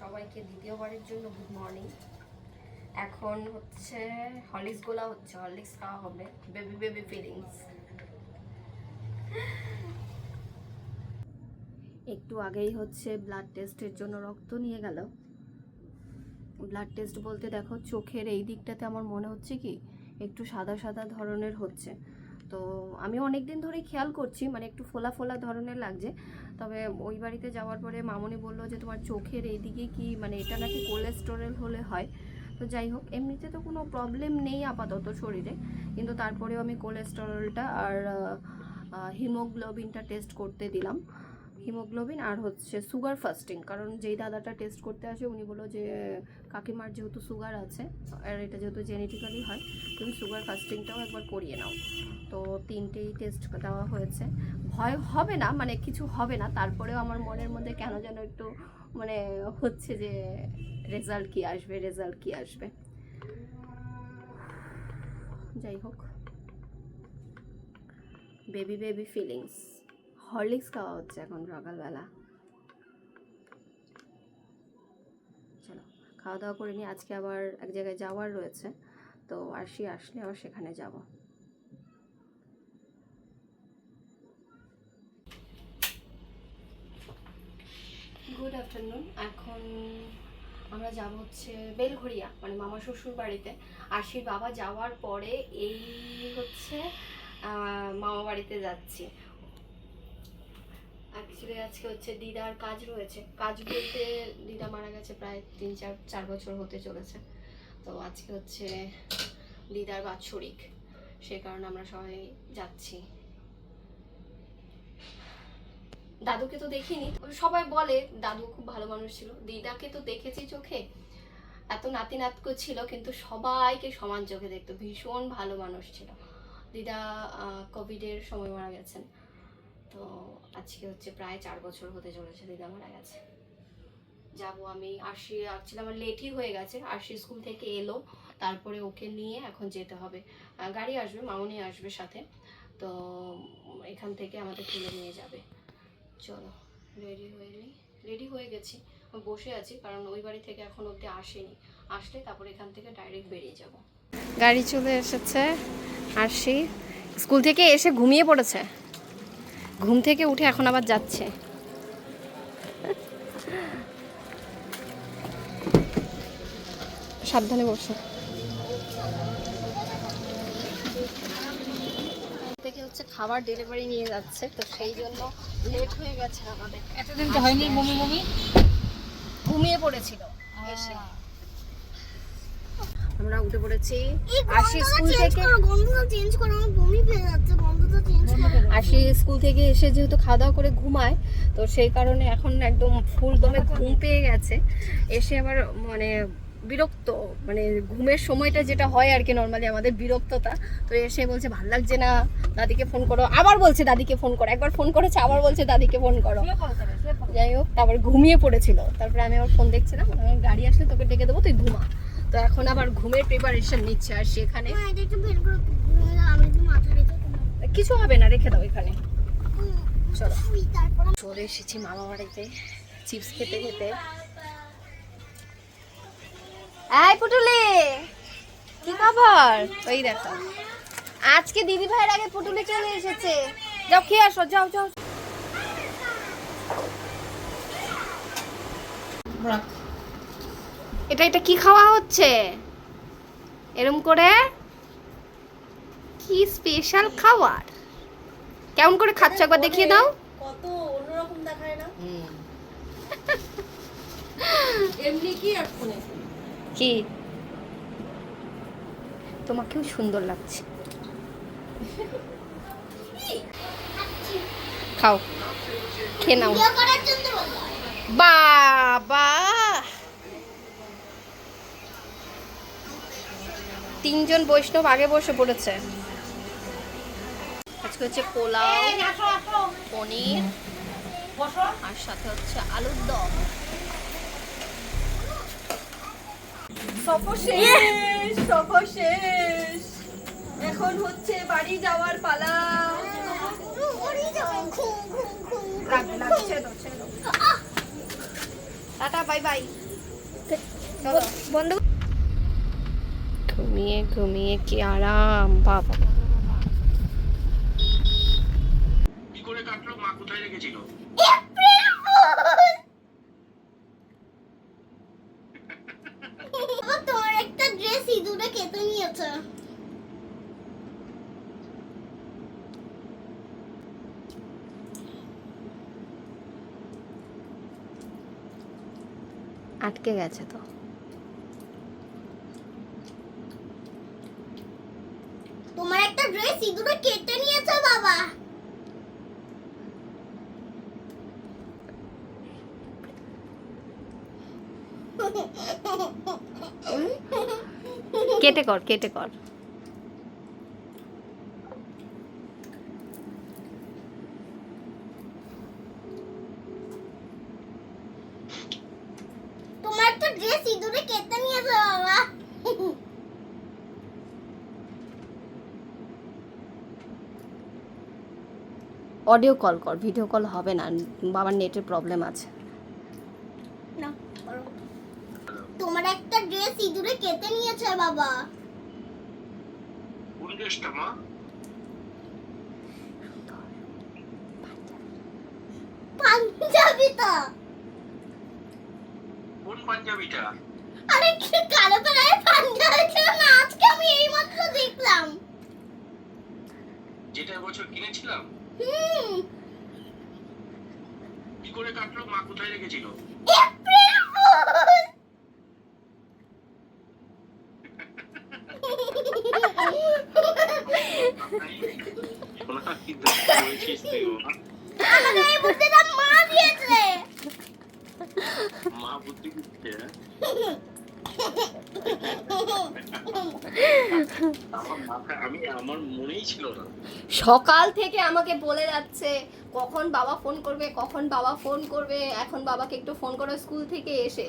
সবাইকে দ্বিতীয়বারের জন্য গুড মর্নিং এখন হচ্ছে হলিক্স গোলা হচ্ছে হলিক্স খাওয়া হবে। বেবি বেবি ফিলিংস একটু আগেই হচ্ছে ব্লাড টেস্টের জন্য রক্ত নিয়ে গেল। ব্লাড টেস্ট বলতে দেখো, চোখের এই দিকটাতে আমার মনে হচ্ছে কি, একটু সাদা সাদা ধরনের হচ্ছে। তো আমি অনেক দিন ধরেই খেয়াল করছি মানে একটু ফোলা ফোলা ধরনের লাগছে। তবে ওই বাড়িতে যাওয়ার পরে মামনি বলল যে, তোমার চোখের এইদিকে কি মানে এটা নাকি কোলেস্টেরল হলে হয়? তো যাই হোক, এমনিতে তো কোনো প্রবলেম নেই আপাতত শরীরে। কিন্তু তারপরেও আমি কোলেস্টেরলটা আর হিমোগ্লোবিনটা টেস্ট করতে দিলাম। হিমোগ্লোবিন আর হচ্ছে সুগার ফাস্টিং। কারণ যেই দাদাটা টেস্ট করতে আসে, উনি বলল যে, কাকিমার যেহেতু সুগার আছে, আর এটা যেহেতু জেনেটিক্যালি হয়, তুমি সুগার ফাস্টিংটাও একবার করিয়ে নাও। তো তিনটেই টেস্ট দেওয়া হয়েছে। ভয় হবে না মানে কিছু হবে না। তারপরেও আমার মনের মধ্যে কেন যেন একটু মানে হচ্ছে যে রেজাল্ট কি আসবে রেজাল্ট কি আসবে। যাই হোক। বেবি বেবি ফিলিংস হরলিক্স খাওয়া হচ্ছে এখন সকালবেলা। চলো খাওয়া দাওয়া করে নিয়ে আজকে আবার এক জায়গায় যাওয়ার রয়েছে। তো আরশি আসলে আবার সেখানে যাব। গুড আফটারনুন এখন আমরা যাব হচ্ছে বেলঘড়িয়া মানে মামা শ্বশুর বাড়িতে। আরশির বাবা যাওয়ার পরে এই হচ্ছে মামা বাড়িতে যাচ্ছি। অ্যাকচুয়ালি আজকে হচ্ছে দিদার কাজ রয়েছে। কাজ বলতে দিদা মারা গেছে প্রায় তিন চার চার বছর হতে চলেছে। তো আজকে হচ্ছে দিদার বাৎসরিক সে কারণে আমরা সবাই যাচ্ছি। দাদুকে তো দেখিনি। সবাই বলে দাদু খুব ভালো মানুষ ছিল। দিদাকে তো দেখেছি চোখে। এত নাতি নাতকো ছিল, কিন্তু সবাইকে সমান চোখে দেখতো। ভীষণ ভালো মানুষ ছিল। দিদা কোভিডের সময় মারা গেছেন। তো আজকে হচ্ছে প্রায় চার বছর হতে চলেছে, দিদা মারা গেছে। যাব আমি, আরশি অ্যাকচুয়ালি আমার লেটই হয়ে গেছে, আরশি স্কুল থেকে এলো, তারপরে ওকে নিয়ে এখন যেতে হবে। গাড়ি আসবে, মামনি আসবে সাথে, তো এখান থেকে আমাদের তুলে নিয়ে যাবে। চলো রেডি হয়ে নিই রেডি হয়ে গেছি, বসে আছি, কারণ ওই বাড়ি থেকে এখন অবধি আসেনি। আসলে তারপর এখান থেকে ডাইরেক্ট বেরিয়ে যাব। গাড়ি চলে এসেছে, আরশি। স্কুল থেকে এসে ঘুমিয়ে পড়েছে। ঘুম থেকে উঠে এখন আবার যাচ্ছে। সাবধানে বসো। থেকে হচ্ছে খাবার ডেলিভারি নিয়ে যাচ্ছে তো সেই জন্য লেট হয়ে গেছে আমাদের। এতদিন তো হয়নি মমি মমি? ঘুমিয়ে পড়েছিল। এসে আমরা উঠে পড়েছি। আশি স্কুল থেকে গন্ধটা চেঞ্জ করো আমার বমি পেয়ে যাচ্ছে গন্ধটা চেঞ্জ করো। আশি স্কুল থেকে এসে যেহেতু খাওয়া দাওয়া করে ঘুমায় তো সেই কারণে এখন একদম ফুল দমে ঘুম পেয়ে গেছে। এসে আবার মানে বিরক্ত মানে ঘুমের সময়টা যেটা হয় আর কি নর্মালি আমাদের বিরক্ততা। তো এসে বলছে ভালো লাগছে না দাদিকে ফোন করো। আবার বলছে দাদিকে ফোন করো। একবার ফোন করেছে আবার বলছে দাদিকে ফোন করো। যাই হোক তারপর ঘুমিয়ে পড়েছিল। তারপরে আমি আবার ফোন দেখছিলাম আমার গাড়ি আসলে তোকে ডেকে দেবো তুই ঘুমা। তো এখন আবার ঘুমের প্রিপারেশন নিচ্ছে আর সেখানে। কিছু হবে না রেখে দাও এখানে। চলো। চলে এসেছি মামা বাড়িতে চিপস খেতে খেতে। এই পুটুলি কি খবর? ওই দেখো। আজকে দিদি ভাইয়ের আগে পুটুলি চলে এসেছে। যাও খেয়ে আসো যাও যাও। এটা এটা কি খাওয়া হচ্ছে? এরম করে কি স্পেশাল খাবার? কেমন করে খাচ্ছ একবার দেখিয়ে দাও। কত অন্যরকম দেখায় না? এমনি কি আর ফোনে? কি? তোমাকেও সুন্দর লাগছে। খাও। খেয়ে নাও। বাবা! তিনজন বৈষ্ণব আগে বসে পড়েছে। আজকে হচ্ছে পোলাও পনির আর সাথে হচ্ছে আলুর দম। সফর শেষ সফর শেষ। এখন হচ্ছে বাড়ি যাওয়ার পালা! Tata bye bye. বন্ধ ঘুমিয়ে ঘুমিয়ে কি আরাম বাবা। আটকে গেছে কাটলো মা কোথায় রেখেছিল বাবা তোমার একটা ড্রেস ইঁদুরে কেটে নিয়েছে আটকে গেছে তো একটা ড্রেস কেটে নিয়েছে বাবা। কেটে কর কেটে কর তোমার একটা ড্রেস ইঁদুরে কেটে নিয়েছে বাবা অডিও কল কর ভিডিও কল হবে না বাবার নেটের প্রবলেম আছে। না, তোমার একটা ড্রেস ইঁদুরে কেটে নিয়েছে বাবা। কোন ড্রেসটা মা? পাঞ্জাবিটা। কোন পাঞ্জাবিটা? আরে কি কালো কালারের পাঞ্জাবি ছিল না? আজকে আমি এইমাত্র দেখলাম। যেটা এবছর কিনেছিলাম? কি করে কাটলো মা কোথায় রেখেছিল? মা বুদ্ধি দিচ্ছে সকাল থেকে আমাকে বলে যাচ্ছে কখন বাবা ফোন করবে কখন বাবা ফোন করবে এখন বাবাকে একটু ফোন করো স্কুল থেকে এসে।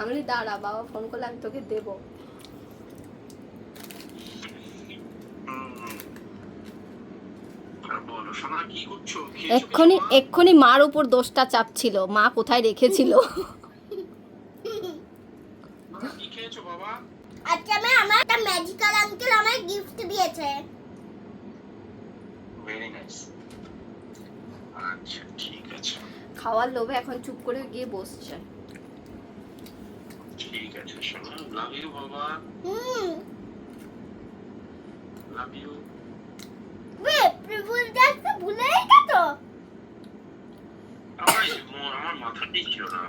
আমি দাঁড়া বাবা ফোন করলে আমি তোকে দেবো। এক্ষুনি এক্ষুনি মার উপর দোষটা চাপছিল। মা কোথায় রেখেছিল মা, কি খেয়েছো বাবা আজকে আমি আমার একটা ম্যাজিক্যাল আঙ্কেল আমায় গিফট দিয়েছে। ভেরি নাইস আচ্ছা ঠিক আছে। খাওয়ার লোভে এখন চুপ করে গিয়ে বসছে। ঠিক আছে সোনা লাভ ইউ বাবা। হুম। লাভ ইউ দেখতে ভুলেই গেছো ম- আমার মাথাতেই ছিল না।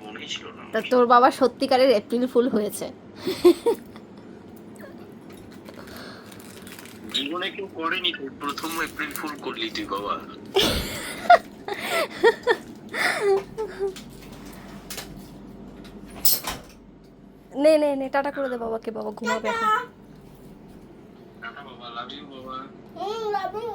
মনেই ছিল না। তোর বাবা সত্যিকারের এপ্রিল ফুল হয়েছে। জীবনে কেউ করেনি তুই প্রথম এপ্রিল ফুল করলি তুই বাবা। নে নে নে টাটা করে দে বাবাকে বাবা ঘুমাবে এখন। টাটা বাবা। লাভ ইউ বাবা। হুম লাভ ইউ